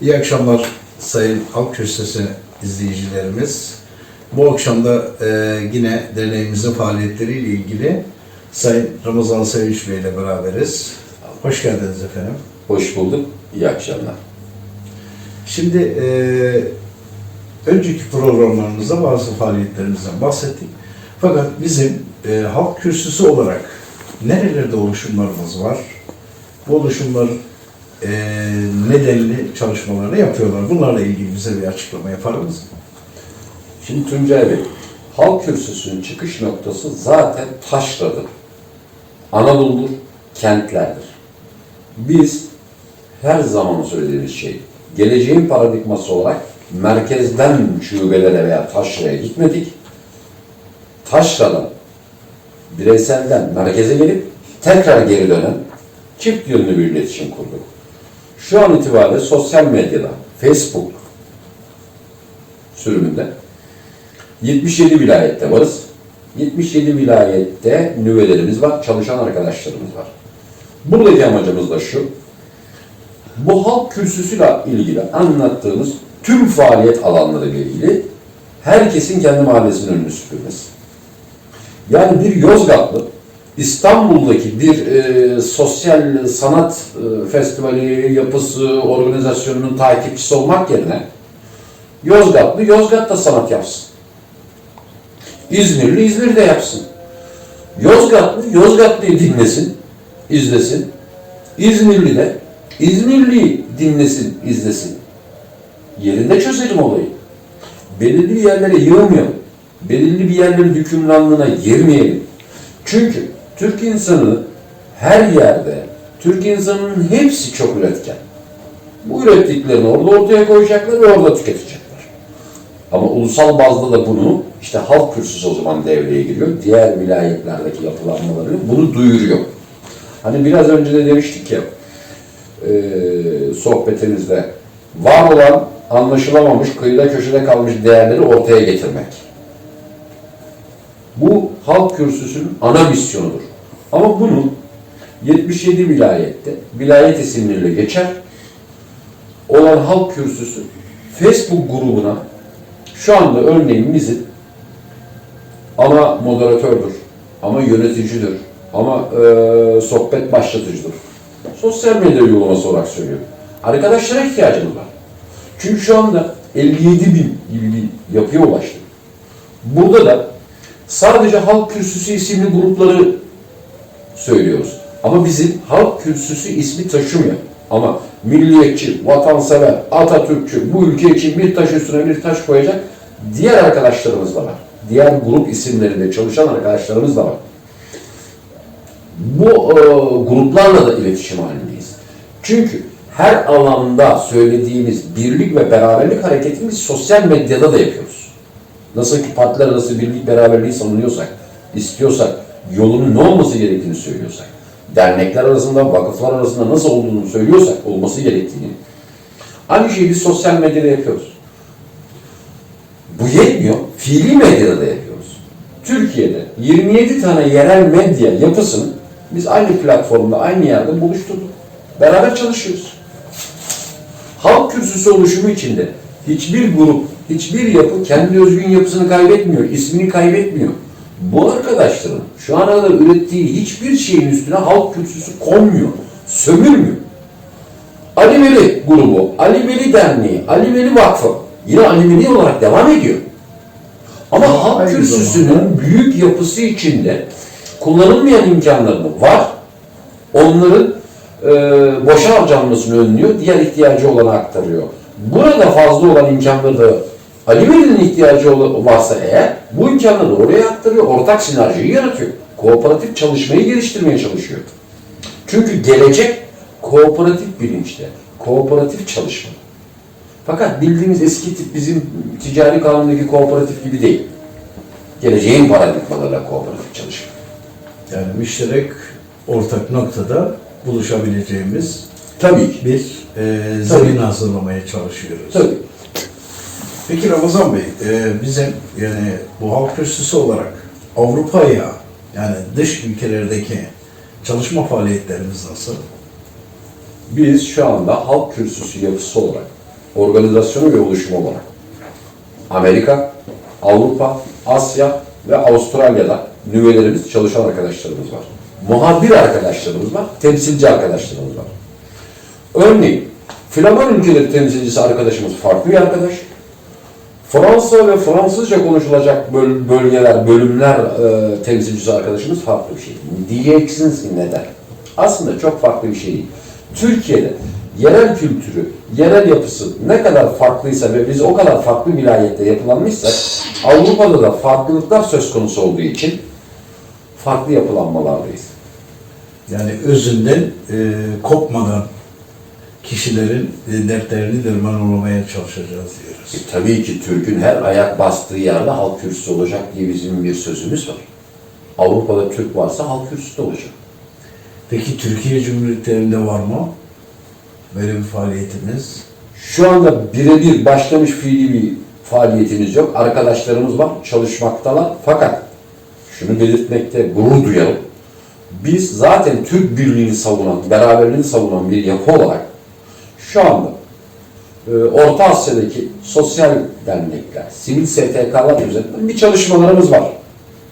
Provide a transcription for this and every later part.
İyi akşamlar Sayın Halk Köşesi izleyicilerimiz. Bu akşam da e, yine derneğimizin faaliyetleriyle ilgili Sayın Ramazan Sevinç Bey ile beraberiz. Hoş geldiniz efendim. Hoş bulduk. İyi akşamlar. Şimdi e, önceki programlarımızda bazı faaliyetlerimizden bahsettik. Fakat bizim e, halk kürsüsü olarak nerelerde oluşumlarımız var? Bu oluşumlar e, nedenli çalışmalarını yapıyorlar. Bunlarla ilgili bize bir açıklama yapar mısınız? Şimdi Tuncay Bey, Halk Kürsüsü'nün çıkış noktası zaten taşradır. Anadolu'dur, kentlerdir. Biz her zaman söylediğimiz şey, geleceğin paradigması olarak merkezden şubelere veya taşraya gitmedik. Taşradan, bireyselden merkeze gelip tekrar geri dönen çift yönlü bir iletişim kurduk. Şu an itibariyle sosyal medyada, Facebook sürümünde 77 vilayette varız. 77 vilayette nüvelerimiz var, çalışan arkadaşlarımız var. Buradaki amacımız da şu, bu halk kürsüsüyle ilgili anlattığımız tüm faaliyet alanları ile ilgili herkesin kendi mahallesinin önünü süpürmesi. Yani bir Yozgatlı İstanbul'daki bir e, sosyal sanat e, festivali yapısı, organizasyonunun takipçisi olmak yerine Yozgatlı Yozgat'ta sanat yapsın. İzmirli İzmir'de yapsın. Yozgatlı Yozgatlı'yı dinlesin, izlesin. İzmirli de İzmirli'yi dinlesin, izlesin. Yerinde çözelim olayı. Belirli yerlere yığmayalım. Belirli bir yerlerin hükümranlığına girmeyelim. Çünkü Türk insanı her yerde, Türk insanının hepsi çok üretken. Bu ürettiklerini orada ortaya koyacaklar ve orada tüketecekler. Ama ulusal bazda da bunu işte halk kürsüsü o zaman devreye giriyor. Diğer vilayetlerdeki yapılanmaları bunu duyuruyor. Hani biraz önce de demiştik ya e, sohbetimizde var olan anlaşılamamış, kıyıda köşede kalmış değerleri ortaya getirmek. Bu halk kürsüsünün ana misyonudur. Ama bunu 77 vilayette, vilayet isimleriyle geçer olan halk kürsüsü Facebook grubuna şu anda örneğin bizim ama moderatördür, ama yöneticidir, ama e, sohbet başlatıcıdır. Sosyal medya uygulaması olarak söylüyorum. Arkadaşlara ihtiyacımız var. Çünkü şu anda 57 bin gibi bir yapıya ulaştık. Burada da sadece halk kürsüsü isimli grupları söylüyoruz. Ama bizim halk kürsüsü ismi taşımıyor. Ama milliyetçi, vatansever, Atatürkçü, bu ülke için bir taş üstüne bir taş koyacak diğer arkadaşlarımız da var. Diğer grup isimlerinde çalışan arkadaşlarımız da var. Bu e, gruplarla da iletişim halindeyiz. Çünkü her alanda söylediğimiz birlik ve beraberlik hareketini sosyal medyada da yapıyoruz. Nasıl ki partiler arası birlik beraberliği savunuyorsak, istiyorsak, yolunun ne olması gerektiğini söylüyorsak, dernekler arasında, vakıflar arasında nasıl olduğunu söylüyorsak, olması gerektiğini, aynı şeyi biz sosyal medyada yapıyoruz. Bu yetmiyor, fiili medyada da yapıyoruz. Türkiye'de 27 tane yerel medya yapısını biz aynı platformda, aynı yerde buluşturduk. Beraber çalışıyoruz. Halk kürsüsü oluşumu içinde hiçbir grup, hiçbir yapı kendi özgün yapısını kaybetmiyor, ismini kaybetmiyor. Bu arkadaşların şu ana kadar ürettiği hiçbir şeyin üstüne halk kürsüsü konmuyor, sömürmüyor. Ali Veli grubu, Ali Veli Derneği, Ali Veli Vakfı yine Ali Veli olarak devam ediyor. Ama Ama halk aynı kürsüsünün zamanda- büyük yapısı içinde kullanılmayan imkanlarını var. Onların e, boşa harcanmasını önlüyor, diğer ihtiyacı olana aktarıyor. Burada fazla olan imkanları da Ali Veli'nin ihtiyacı varsa eğer bu imkanları oraya aktarıyor, ortak sinerjiyi yaratıyor. Kooperatif çalışmayı geliştirmeye çalışıyor. Çünkü gelecek kooperatif bilinçte, kooperatif çalışma. Fakat bildiğimiz eski tip bizim ticari kanundaki kooperatif gibi değil. Geleceğin paradigmalarıyla kooperatif çalışma. Yani müşterek ortak noktada buluşabileceğimiz Tabii bir e, zemin hazırlamaya çalışıyoruz. Tabii. Peki Ramazan Bey, e, bizim yani bu halk kürsüsü olarak Avrupa'ya yani dış ülkelerdeki çalışma faaliyetlerimiz nasıl? Biz şu anda halk kürsüsü yapısı olarak organizasyonu ve oluşumu olarak Amerika, Avrupa, Asya ve Avustralya'da nüvelerimiz, çalışan arkadaşlarımız var. Muhabir arkadaşlarımız var, temsilci arkadaşlarımız var. Örneğin, Flaman ülkeleri temsilcisi arkadaşımız farklı bir arkadaş. Fransa ve Fransızca konuşulacak böl- bölgeler, bölümler e, temsilcisi arkadaşımız farklı bir şey. Diyeceksiniz ki neden? Aslında çok farklı bir şey değil. Türkiye'de yerel kültürü, yerel yapısı ne kadar farklıysa ve biz o kadar farklı vilayette yapılanmışsak Avrupa'da da farklılıklar söz konusu olduğu için farklı yapılanmalardayız. Yani özünden e, kopmadan kişilerin e, dertlerini dermanlamaya çalışacağız diyoruz. E, tabii ki Türk'ün her ayak bastığı yerde halk kürsüsü olacak diye bizim bir sözümüz var. Avrupa'da Türk varsa halk kürsüsü olacak. Peki Türkiye Cumhuriyetlerinde var mı böyle bir faaliyetiniz? Şu anda birebir başlamış fiili bir faaliyetimiz yok. Arkadaşlarımız var, çalışmaktalar. Fakat şunu belirtmekte gurur duyarım. Biz zaten Türk birliğini savunan, beraberliğini savunan bir yapı olarak şu anda e, Orta Asya'daki sosyal dernekler, sivil STK'lar üzerinden bir çalışmalarımız var.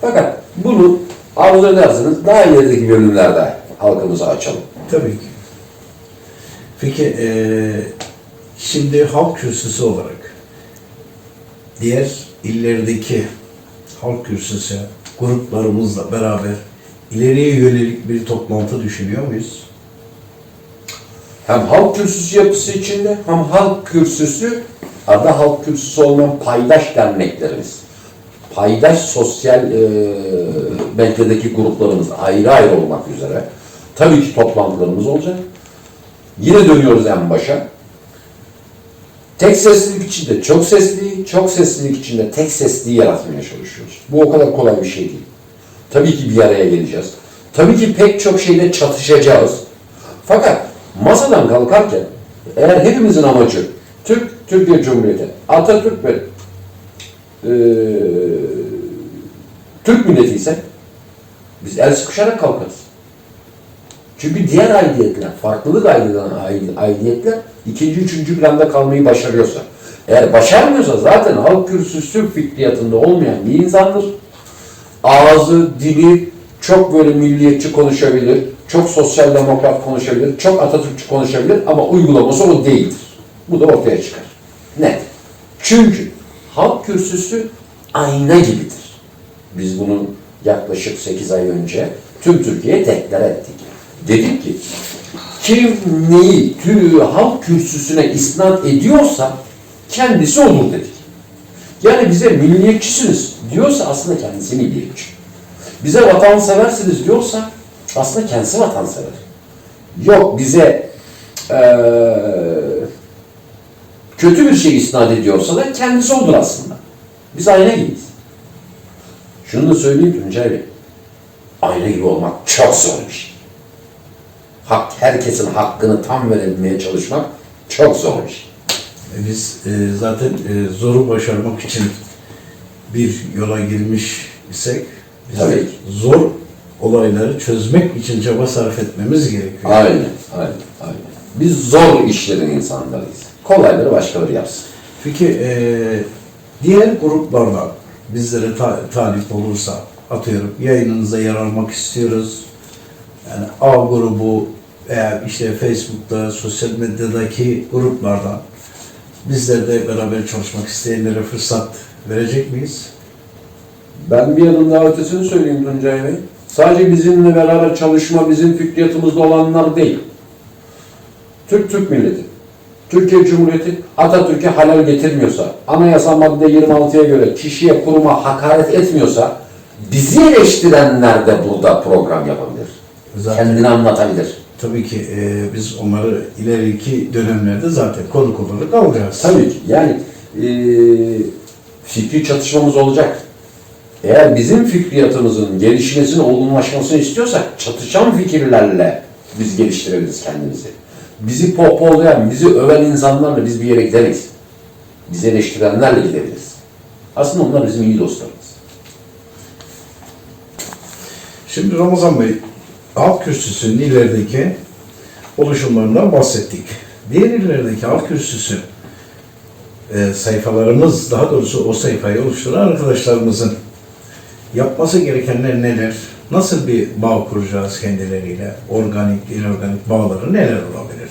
Fakat bunu arzu ederseniz daha ilerideki bölümlerde halkımıza açalım. Tabii ki. Peki e, şimdi halk kürsüsü olarak diğer illerdeki halk kürsüsü gruplarımızla beraber ileriye yönelik bir toplantı düşünüyor muyuz? Hem halk kürsüsü yapısı içinde hem halk kürsüsü adı halk kürsüsü olmayan paydaş derneklerimiz. Paydaş sosyal e, medyadaki gruplarımız ayrı ayrı olmak üzere tabii ki toplantılarımız olacak. Yine dönüyoruz en başa. Tek seslilik içinde çok sesli, çok seslilik içinde tek sesliyi yaratmaya çalışıyoruz. Bu o kadar kolay bir şey değil. Tabii ki bir araya geleceğiz. Tabii ki pek çok şeyde çatışacağız. Fakat masadan kalkarken eğer hepimizin amacı Türk, Türkiye Cumhuriyeti, Atatürk ve eee, Türk milleti ise biz el sıkışarak kalkarız. Çünkü diğer aidiyetler, farklılık aidiyetler, aidiyetler ikinci, üçüncü planda kalmayı başarıyorsa, eğer başarmıyorsa zaten halk kürsüsü fikriyatında olmayan bir insandır. Ağzı, dili çok böyle milliyetçi konuşabilir, çok sosyal demokrat konuşabilir, çok Atatürkçü konuşabilir ama uygulaması o değildir. Bu da ortaya çıkar. Net. Çünkü halk kürsüsü ayna gibidir. Biz bunun yaklaşık 8 ay önce tüm Türkiye'ye deklar ettik. Dedik ki kim neyi tü, halk kürsüsüne isnat ediyorsa kendisi olur dedik. Yani bize milliyetçisiniz diyorsa aslında kendisi milliyetçi. Bize vatanseversiniz diyorsa aslında kendisi vatansever. Yok bize eee, kötü bir şey isnat ediyorsa da kendisi olur aslında. Biz ayna gibiyiz. Şunu da söyleyeyim Tuncay Bey. Ayna gibi olmak çok zor bir şey. Hak, herkesin hakkını tam verebilmeye çalışmak çok zor bir şey. E, Biz e, zaten e, zoru başarmak için bir yola girmiş isek biz Tabii zor olayları çözmek için çaba sarf etmemiz gerekiyor. Aynen, aynen, aynen. Biz zor işlerin insanlarıyız. Kolayları başkaları yapsın. Peki e, diğer gruplardan bizlere ta- talip olursa atıyorum yayınınıza yer almak istiyoruz. Yani A grubu veya işte Facebook'ta, sosyal medyadaki gruplardan bizler de beraber çalışmak isteyenlere fırsat verecek miyiz? Ben bir adım daha ötesini söyleyeyim Tuncay Bey. Sadece bizimle beraber çalışma bizim fikriyatımızda olanlar değil. Türk Türk milleti. Türkiye Cumhuriyeti Atatürk'e halal getirmiyorsa, anayasa madde 26'ya göre kişiye kuruma hakaret etmiyorsa bizi eleştirenler de burada program yapabilir. Zaten Kendini anlatabilir. tabii ki e, biz onları ileriki dönemlerde zaten konuk olarak alacağız. Tabii ki. Yani eee fikri çatışmamız olacak. Eğer bizim fikriyatımızın gelişmesini, olgunlaşmasını istiyorsak çatışan fikirlerle biz geliştirebiliriz kendimizi. Bizi pohpohlayan, bizi öven insanlarla biz bir yere gidemeyiz. Bizi eleştirenlerle gidebiliriz. Aslında onlar bizim iyi dostlarımız. Şimdi Ramazan Bey, halk kürsüsünün ilerideki oluşumlarından bahsettik. Diğer illerdeki halk kürsüsü e, sayfalarımız, daha doğrusu o sayfayı oluşturan arkadaşlarımızın yapması gerekenler neler? Nasıl bir bağ kuracağız kendileriyle? Organik, inorganik bağları neler olabilir?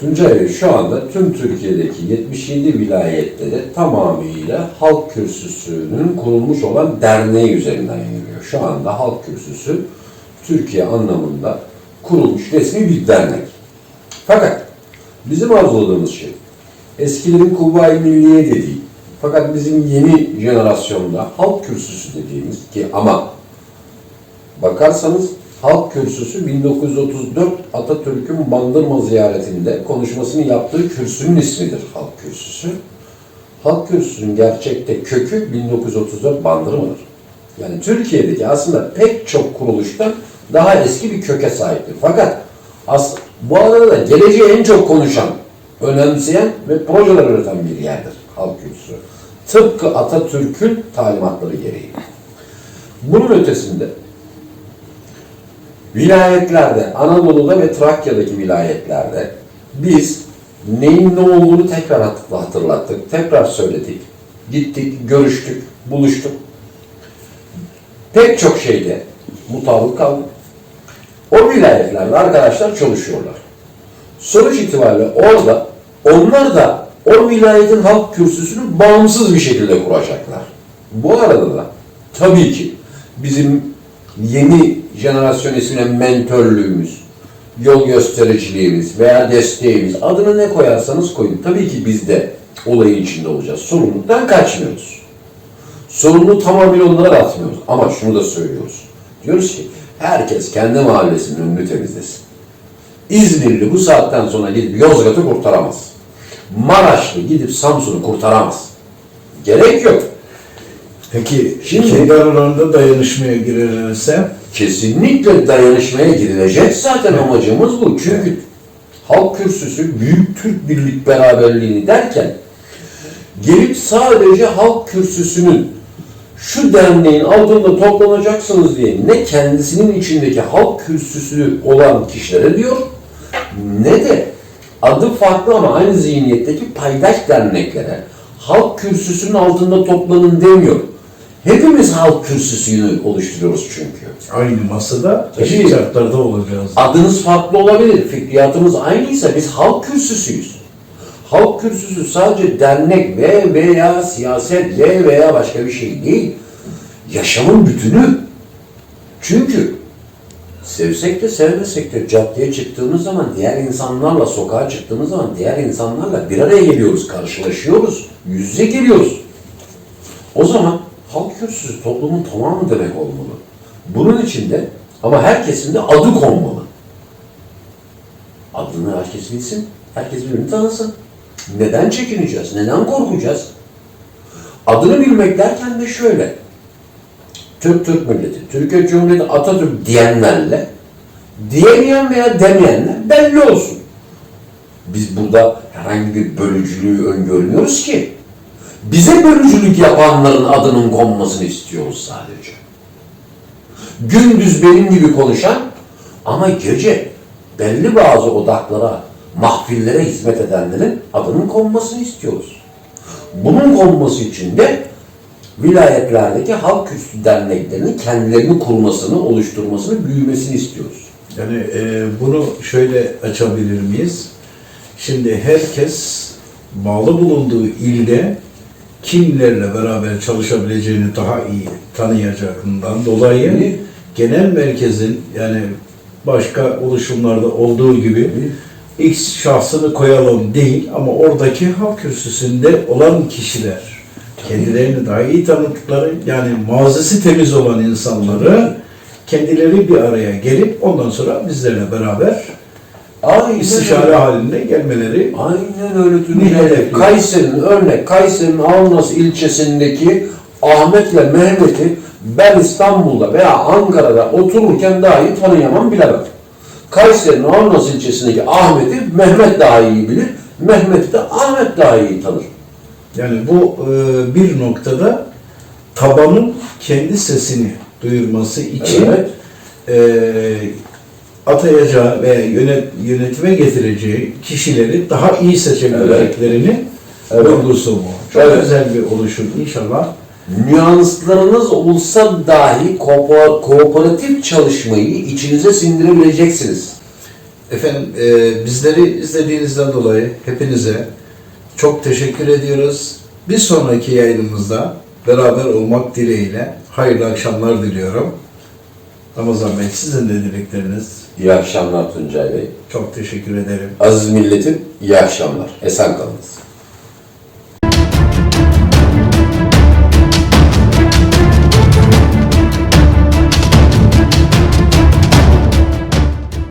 Tuncay Bey şu anda tüm Türkiye'deki 77 vilayette de tamamıyla halk kürsüsünün kurulmuş olan derneği üzerinden yürüyor. Şu anda halk kürsüsü Türkiye anlamında kurulmuş resmi bir dernek. Fakat bizim arzuladığımız şey eskilerin Kuvayi Milliye dediği fakat bizim yeni jenerasyonda halk kürsüsü dediğimiz ki ama Bakarsanız Halk Kürsüsü 1934 Atatürk'ün Bandırma ziyaretinde konuşmasını yaptığı kürsünün ismidir Halk Kürsüsü. Halk Kürsüsü'nün gerçekte kökü 1934 Bandırma'dır. Yani Türkiye'deki aslında pek çok kuruluştan daha eski bir köke sahiptir. Fakat as bu arada da geleceği en çok konuşan, önemseyen ve projeler üreten bir yerdir. Tıpkı Atatürk'ün talimatları gereği. Bunun ötesinde vilayetlerde, Anadolu'da ve Trakya'daki vilayetlerde biz neyin ne olduğunu tekrar hat- hatırlattık, tekrar söyledik. Gittik, görüştük, buluştuk. Pek çok şeyde mutabık kaldık. O vilayetlerde arkadaşlar çalışıyorlar. Sonuç itibariyle orada onlar da o vilayetin halk kürsüsünü bağımsız bir şekilde kuracaklar. Bu arada da tabii ki bizim yeni jenerasyon ismine mentörlüğümüz, yol göstericiliğimiz veya desteğimiz adını ne koyarsanız koyun. Tabii ki biz de olayın içinde olacağız. Sorumluluktan kaçmıyoruz. Sorumluluğu tamamıyla onlara atmıyoruz. Ama şunu da söylüyoruz. Diyoruz ki herkes kendi mahallesinin önünü temizlesin. İzmirli bu saatten sonra gidip Yozgat'ı kurtaramaz. Maraşlı gidip Samsun'u kurtaramaz. Gerek yok. Peki Şimdi- kendi aralarında dayanışmaya girerlerse Kesinlikle dayanışmaya girilecek zaten amacımız bu. Çünkü halk kürsüsü Büyük Türk Birlik Beraberliğini derken gelip sadece halk kürsüsünün şu derneğin altında toplanacaksınız diye ne kendisinin içindeki halk kürsüsü olan kişilere diyor ne de adı farklı ama aynı zihniyetteki paydaş derneklere halk kürsüsünün altında toplanın demiyor. Hepimiz halk kürsüsünü oluşturuyoruz çünkü. aynı masada eşit şartlarda olacağız. Adınız farklı olabilir, fikriyatımız aynıysa biz halk kürsüsüyüz. Halk kürsüsü sadece dernek ve veya siyaset ve veya başka bir şey değil. Yaşamın bütünü. Çünkü sevsek de sevmesek de caddeye çıktığımız zaman, diğer insanlarla sokağa çıktığımız zaman diğer insanlarla bir araya geliyoruz, karşılaşıyoruz, yüz yüze geliyoruz. O zaman halk kürsüsü toplumun tamamı demek olmalı. Bunun içinde ama herkesin de adı konmalı. Adını herkes bilsin, herkes birbirini tanısın. Neden çekineceğiz, neden korkacağız? Adını bilmek derken de şöyle. Türk Türk milleti, Türkiye Cumhuriyeti Atatürk diyenlerle diyemeyen veya demeyenler belli olsun. Biz burada herhangi bir bölücülüğü öngörmüyoruz ki. Bize bölücülük yapanların adının konmasını istiyoruz sadece. Gündüz benim gibi konuşan ama gece belli bazı odaklara, mahfillere hizmet edenlerin adının konmasını istiyoruz. Bunun konması için de vilayetlerdeki halk kürsü derneklerinin kendilerini kurmasını, oluşturmasını, büyümesini istiyoruz. Yani e, bunu şöyle açabilir miyiz? Şimdi herkes bağlı bulunduğu ilde kimlerle beraber çalışabileceğini daha iyi tanıyacağından dolayı genel merkezin yani başka oluşumlarda olduğu gibi X şahsını koyalım değil ama oradaki halk kürsüsünde olan kişiler kendilerini daha iyi tanıdıkları yani mazisi temiz olan insanları kendileri bir araya gelip ondan sonra bizlerle beraber Aynen istişare halinde gelmeleri Aynen öyle? Kayseri'nin örnek, Kayseri'nin Avnas ilçesindeki Ahmet'le Mehmet'i ben İstanbul'da veya Ankara'da otururken dahi tanıyamam bilemem. Kayseri'nin Avnas ilçesindeki Ahmet'i Mehmet daha iyi bilir, Mehmet'i de Ahmet daha iyi tanır. Yani bu e, bir noktada tabanın kendi sesini duyurması için Evet. e, atayacağı ve yönet, yönetime getireceği kişileri daha iyi seçebileceklerini Evet. vurgusu bu. Çok Evet. güzel bir oluşum inşallah. Nüanslarınız olsa dahi kooperatif çalışmayı içinize sindirebileceksiniz. Efendim e, bizleri izlediğinizden dolayı hepinize çok teşekkür ediyoruz. Bir sonraki yayınımızda beraber olmak dileğiyle hayırlı akşamlar diliyorum. Ramazan Bey sizin de dilekleriniz İyi akşamlar Tuncay Bey. çok teşekkür ederim. Aziz milletim iyi akşamlar. Esen kalınız.